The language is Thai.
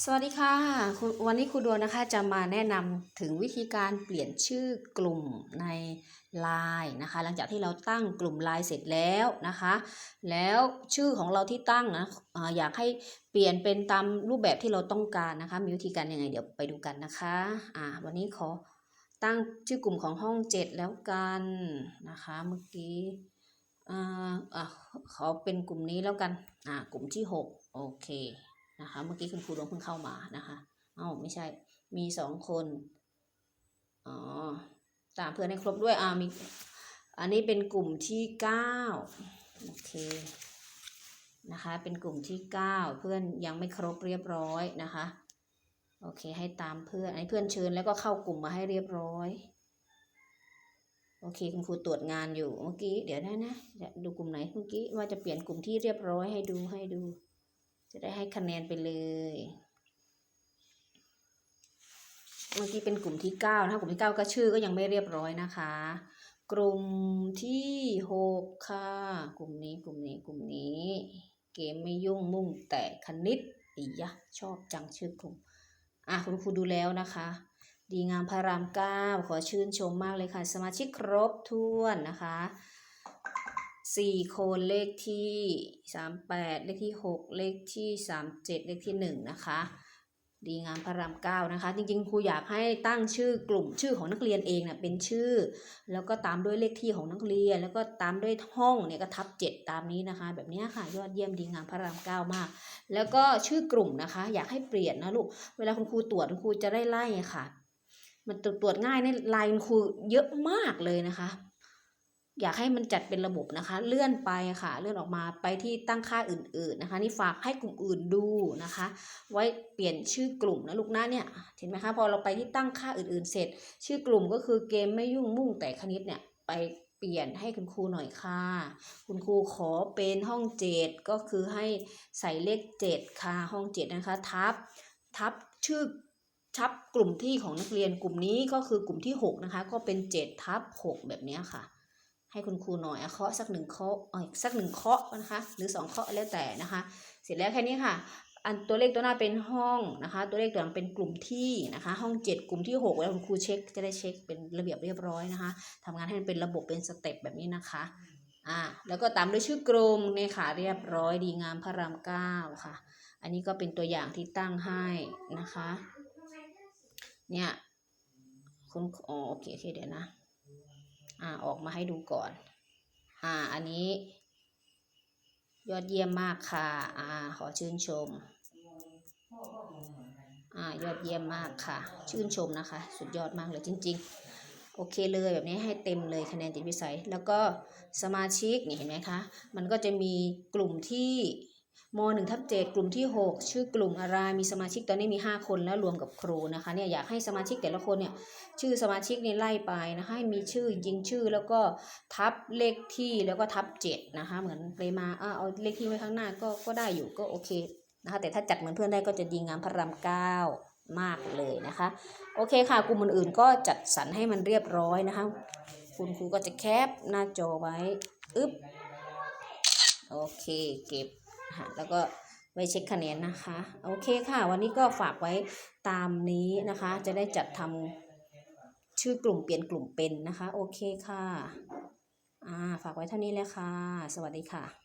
สวัสดีค่ะควันนี้ครูดวงนะคะจะมาแนะนำถึงวิธีการเปลี่ยนชื่อกลุ่มใน Line นะคะ หลังจากที่เราตั้งกลุ่ม Line เสร็จแล้วนะคะ แล้วชื่อของเราที่ตั้งนะอยากให้เปลี่ยนเป็นตามรูปแบบที่เราต้องการนะคะ มีวิธีการยังไงเดี๋ยวไปดูกันนะคะอ่าวันนี้ขอตั้งชื่อกลุ่มของห้อง 7 แล้วกันนะคะ เมื่อกี้อ่าอ่าขอเป็นกลุ่มนี้แล้วกันอ่ากลุ่มที่ 6 โอเค นะคะ เมื่อกี้คุณครูดวงเพิ่งเข้ามานะคะเอ้าไม่ใช่มีสองคนอ๋อตามเพื่อนให้ครบด้วยอ่ามีอันนี้เป็นกลุ่มที่เก้าโอเคนะคะเป็นกลุ่มที่เก้าเพื่อนยังไม่ครบเรียบร้อยนะคะโอเคให้ตามเพื่อนให้เพื่อนเชิญแล้วก็เข้ากลุ่มมาให้เรียบร้อยโอเคคุณครูตรวจงานอยู่เมื่อกี้เดี๋ยวนะนะจะดูกลุ่มไหนเมื่อกี้ว่าจะเปลี่ยนกลุ่มที่เรียบร้อยให้ดูให้ดู จะได้ให้คะแนนไปเลยเมื่อกี้เป็นกลุ่มที่เก้านะคะกลุ่มที่เก้าก็ชื่อก็ยังไม่เรียบร้อยนะคะ กลุ่มที่หกค่ะ กลุ่มนี้กลุ่มนี้กลุ่มนี้ เกมไม่ยุ่งมุ่งแต่คณิตอียะชอบจังชื่อกลุ่มอะคุณครูดูแล้วนะคะ ดีงามพระรามเก้าขอชื่นชมมากเลยค่ะ สมาชิกครบถ้วนนะคะ สี่คนเลขที่สามแปดเลขที่หกเลขที่สามเจ็ดเลขที่หนึ่งนะคะ ดีงามพระรามเก้านะคะ จริงๆครูอยากให้ตั้งชื่อกลุ่มชื่อของนักเรียนเองเนะ่ยเป็นชื่อ แล้วก็ตามด้วยเลขที่ของนักเรียน แล้วก็ตามด้วยห้องเนี่ยก็ทับเจ็ดตามนี้นะคะ แบบนี้ค่ะยอดเยี่ยมดีงามพระรามเก้ามาก แล้วก็ชื่อกลุ่มนะคะ อยากให้เปลี่ยนนะลูกเวลาคุณครูตรวจคุณครูจะได้ไล่ค่ะ มันตรวจง่ายในไลน์คุณครูเยอะมากเลยนะคะ อยากให้มันจัดเป็นระบบนะคะ เลื่อนไปค่ะ เลื่อนออกมาไปที่ตั้งค่าอื่น ๆนะคะ นี่ฝากให้กลุ่มอื่นดูนะคะ ไว้เปลี่ยนชื่อกลุ่มนะลูกนะเนี่ยเห็นไหมคะพอเราไปที่ตั้งค่าอื่น ๆ เสร็จ ชื่อกลุ่มก็คือเกมไม่ยุ่งมุ่งแต่คณิตเนี่ยไปเปลี่ยนให้คุณครูหน่อยค่ะ คุณครูขอเป็นห้องเจ็ดก็คือให้ใส่เลขเจ็ดค่ะห้องเจ็ดนะคะทับทับชื่อทับกลุ่มที่ของนักเรียนกลุ่มนี้ก็คือกลุ่มที่หกนะคะ ก็เป็นเจ็ดทับหกแบบนี้ค่ะ ให้คุณครูหน่อยเคาะสักหนึ่งเคาะเอ้ยสักหนึ่งเคาะนะคะ หรือสองเคาะแล้วแต่นะคะ เสร็จแล้วแค่นี้ค่ะ อันตัวเลขตัวหน้าเป็นห้องนะคะ ตัวเลขตัวหลังเป็นกลุ่มที่นะคะ ห้องเจ็ดกลุ่มที่หกแล้วคุณครูเช็คจะได้เช็คเป็นระเบียบเรียบร้อยนะคะทำงานให้มันเป็นระบบเป็นสเต็ปแบบนี้นะคะอ่าแล้วก็ตามด้วยชื่อกลุ่มเนี่ยค่ะเรียบร้อยดีงามพระรามเก้าค่ะ อันนี้ก็เป็นตัวอย่างที่ตั้งให้นะคะ เนี่ยคุณโอเคโอเคเดี๋ยวนะ อ่าออกมาให้ดูก่อน อ่าอันนี้ ยอดเยี่ยมมากค่ะ อ่า ขอชื่นชม อ่ายอดเยี่ยมมากค่ะ ชื่นชมนะคะ สุดยอดมากเลยจริง ๆ โอเคเลยแบบนี้ให้เต็มเลยคะแนนติดวิสัย แล้วก็สมาชิกนี่เห็นไหมคะ มันก็จะมีกลุ่มที่ ม1ทับ7กลุ่มที่ 6 ชื่อกลุ่มอะไรมีสมาชิกตอนนี้มี 5 คนแล้วรวมกับครูนะคะเนี่ยอยากให้สมาชิกแต่ละคนเนี่ยชื่อสมาชิกเนี่ยไล่ไปนะคะให้มีชื่อจริงชื่อแล้วก็ทับเลขที่แล้วก็ทับเจ็ดนะคะเหมือนเปรมาอ่าเอาเลขที่ไว้ข้างหน้าก็ก็ได้อยู่ก็โอเคนะคะแต่ถ้าจัดเหมือนเพื่อนได้ก็จะดีงามพระรามเก้ามากเลยนะคะ โอเคค่ะกลุ่มอื่นๆก็จัดสรรให้มันเรียบร้อยนะคะ คุณครูก็จะแคปหน้าจอไว้อึ๊บโอเคเก็บ ค่ะแล้วก็ไว้เช็คคะแนนนะคะ โอเคค่ะ วันนี้ก็ฝากไว้ตามนี้นะคะ จะได้จัดทำชื่อกลุ่มเปลี่ยนกลุ่มเป็นนะคะ โอเคค่ะ อ่า ฝากไว้เท่านี้เลยค่ะ สวัสดีค่ะ